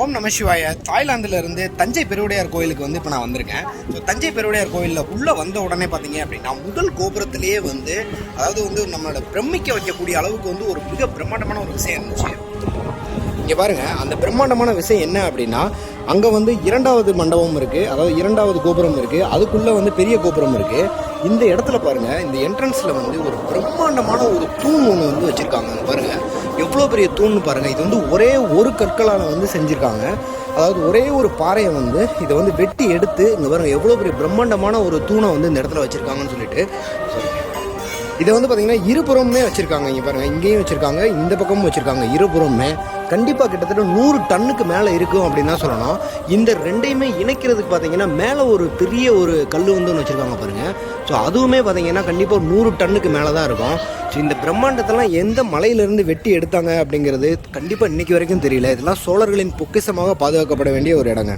ஓம் நம சிவாய. தாய்லாந்துலேருந்து தஞ்சை பெருவுடையார் கோயிலுக்கு வந்து இப்போ நான் வந்திருக்கேன். ஸோ தஞ்சை பெருவுடையார் கோயிலில் உள்ளே வந்த உடனே பார்த்தீங்க அப்படின்னா முதல் கோபுரத்திலேயே வந்து அதாவது வந்து நம்மளோட பிரமிக்க வைக்கக்கூடிய அளவுக்கு வந்து ஒரு மிக பிரம்மாண்டமான ஒரு விஷயம் இருந்துச்சு. இங்கே பாருங்கள் அந்த பிரம்மாண்டமான விஷயம் என்ன அப்படின்னா அங்கே வந்து இரண்டாவது மண்டபம் இருக்குது அதாவது இரண்டாவது கோபுரம் இருக்குது அதுக்குள்ளே வந்து பெரிய கோபுரம் இருக்குது இந்த இடத்துல பாருங்கள் இந்த என்ட்ரன்ஸில் வந்து ஒரு பிரம்மாண்டமான ஒரு தூண் ஒன்று வந்து வச்சுருக்காங்க. பாருங்கள் எவ்வளோ பெரிய தூண்னு பாருங்கள் இது வந்து ஒரே ஒரு கற்களால் வந்து செஞ்சுருக்காங்க. அதாவது ஒரே ஒரு பாறையை வந்து இதை வந்து வெட்டி எடுத்து இங்கே பாருங்கள் எவ்வளோ பெரிய பிரம்மாண்டமான ஒரு தூணை வந்து இந்த இடத்துல வச்சுருக்காங்கன்னு சொல்லிட்டு. இதை வந்து பார்த்திங்கன்னா இருபுறமுமே வச்சுருக்காங்க. இங்கே பாருங்கள் இங்கேயும் வச்சுருக்காங்க இந்த பக்கமும் வச்சுருக்காங்க இருபுறமுமே கண்டிப்பாக கிட்டத்தட்ட நூறு டன்னுக்கு மேலே இருக்கும் அப்படின்னு தான் சொல்லணும். இந்த ரெண்டையுமே இணைக்கிறதுக்கு பார்த்தீங்கன்னா மேலே ஒரு பெரிய ஒரு கல் வந்து ஒன்று வச்சுருக்காங்க பாருங்கள் ஸோ அதுவுமே பார்த்தீங்கன்னா கண்டிப்பாக நூறு டன்னுக்கு மேலே தான் இருக்கும். ஸோ இந்த பிரம்மாண்டத்தெல்லாம் எந்த மலையிலேருந்து வெட்டி எடுத்தாங்க அப்படிங்கிறது கண்டிப்பாக இன்றைக்கி வரைக்கும் தெரியல. இதெல்லாம் சோழர்களின் பொக்கிஷமாக பாதுகாக்கப்பட வேண்டிய ஒரு இடங்க.